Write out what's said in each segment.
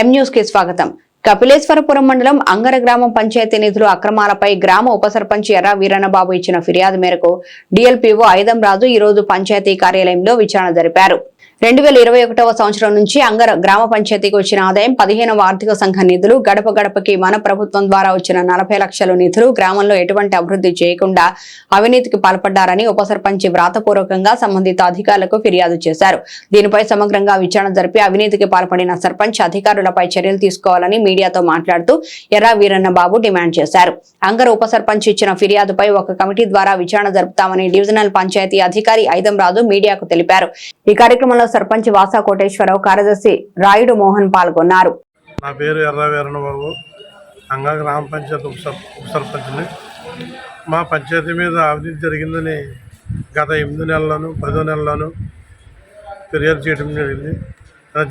ఎం న్యూస్కి స్వాగతం. కపిలేశ్వరపురం మండలం అంగర గ్రామ పంచాయతీ నిధులు అక్రమాలపై గ్రామ ఉప సర్పంచ్ ఎర్ర వీరన్నబాబు ఇచ్చిన ఫిర్యాదు మేరకు డిఎల్పీఓ ఐదం రాజు ఈ రోజు పంచాయతీ కార్యాలయంలో విచారణ జరిపారు. రెండు వేల ఇరవై ఒకటవ సంవత్సరం నుంచి అంగర గ్రామ పంచాయతీకి వచ్చిన ఆదాయం పదిహేనవ ఆర్థిక సంఘ నిధులు గడప గడపకి మన ప్రభుత్వం ద్వారా వచ్చిన నలభై లక్షల నిధులు గ్రామంలో ఎటువంటి అభివృద్ధి చేయకుండా అవినీతికి పాల్పడ్డారని ఉప సర్పంచ్ వ్రాతపూర్వకంగా సంబంధిత అధికారులకు ఫిర్యాదు చేశారు. దీనిపై సమగ్రంగా విచారణ జరిపి అవినీతికి పాల్పడిన సర్పంచ్ అధికారులపై చర్యలు తీసుకోవాలని మీడియాతో మాట్లాడుతూ ఎర్రా వీరన్న బాబు డిమాండ్ చేశారు. అంగర ఉప సర్పంచ్ ఇచ్చిన ఫిర్యాదుపై ఒక కమిటీ ద్వారా విచారణ జరుపుతామని డివిజనల్ పంచాయతీ అధికారి ఐదం రాజు మీడియాకు తెలిపారు. ఈ కార్యక్రమంలో సర్పంచ్ వాసా కోటేశ్వరరావు కార్యదర్శి రాయుడు మోహన్ పాల్గొన్నారు. నా పేరు ఎర్ర వీరణబాబు అంగా గ్రామ పంచాయతీ ఉప సర్పంచ్ని. మా పంచాయతీ మీద అవినీతి జరిగిందని గత ఎనిమిది నెలల్లోనూ పదో నెలల్లోనూ ఫిర్యాదు చేయడం జరిగింది.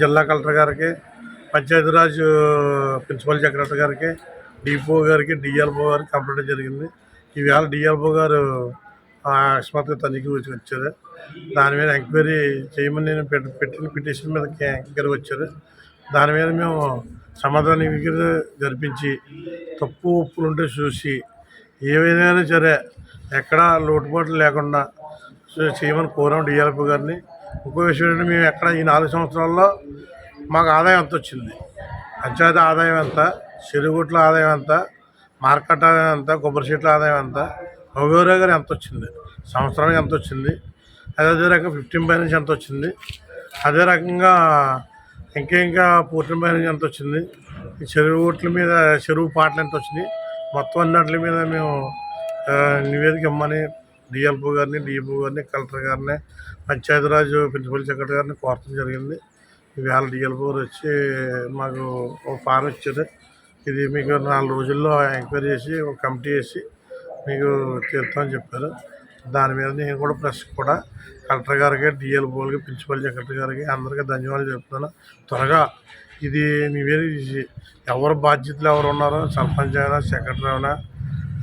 జిల్లా కలెక్టర్ గారికి పంచాయతీరాజ్ ప్రిన్సిపల్ సెక్రటరీ గారికి డిపో గారికి డిఎల్ఓ గారికి కంప్లైంట్ జరిగింది. ఈవేళ డిఎల్ఓ గారు అకస్మాత్తుగా తనిఖీ వచ్చి వచ్చారు. దాని మీద ఎంక్వైరీ చేయమని నేను పెట్- పెట్టిన పిటిషన్ మీద ఎంక్వైరీ వచ్చారు. దాని మీద మేము సమాధాన జరిపించి తప్పు ఉప్పులు ఉంటే చూసి ఏవైనా సరే ఎక్కడా లోటుపాట్లు లేకుండా చేయమని కోరాం డిఎల్పి గారిని. ఇంకో విషయం ఏంటంటే మేము ఎక్కడ ఈ నాలుగు సంవత్సరాల్లో మాకు ఆదాయం ఎంత వచ్చింది? పంచాయతీ ఆదాయం ఎంత? చెరుగుట్ల ఆదాయం ఎంత? మార్కెట్ ఆదాయం ఎంత? కొబ్బరి చెట్ల ఆదాయం ఎంత? ఒగోరే గారు ఎంత వచ్చింది? సంవత్సరానికి ఎంత వచ్చింది? అదే అదే రకంగా ఫిఫ్టీన్ బై నుంచి ఎంత వచ్చింది. అదే రకంగా ఇంకా ఇంకా ఫోర్టీన్ బై నుంచి ఎంత వచ్చింది చెరువు ఓట్ల మీద చెరువు పాటలు ఎంత వచ్చింది మొత్తం అన్నింటి మీద మేము నివేదిక ఇమ్మని డిఎల్పో గారిని డిఎఫ్ఓ గారిని కలెక్టర్ గారిని పంచాయతీరాజ్ ప్రిన్సిపల్ సెక్రటరీ గారిని కోరటం జరిగింది. ఇవాళ డిఎల్పో గారు వచ్చి మాకు ఒక ఫారం ఇచ్చారు. ఇది మీకు నాలుగు రోజుల్లో ఎంక్వైరీ చేసి ఒక కమిటీ వేసి మీకు తీరుతామని చెప్పారు. దాని మీద నేను కూడా ప్రెస్ కూడా కలెక్టర్ గారికి డిఎల్ఓలకి ప్రిన్సిపల్ సెక్రటరీ గారికి అందరికీ ధన్యవాదాలు చెప్తున్నాను. త్వరగా ఇది నివేదిక ఎవరు బాధ్యతలు ఎవరు ఉన్నారో సర్పంచ్ అయినా సెక్రటరీ అయినా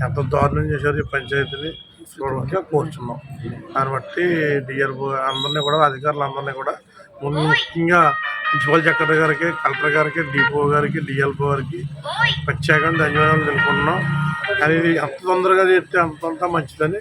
ఎంత దారుణం చేశారు ఈ పంచాయతీని చూడవలసిగా కోరుచున్నాం. దాన్ని బట్టి డిఎల్ఓ అందరినీ కూడా అధికారులు అందరినీ కూడా ముందు ముఖ్యంగా ప్రిన్సిపల్ సెక్రటరీ గారికి కలెక్టర్ గారికి డిపో గారికి డిఎల్ఓ గారికి ప్రత్యేకంగా ధన్యవాదాలు తెలుపుకున్నాం కానీ ఇది ఎంత తొందరగా చేస్తే అంతంత మంచిదని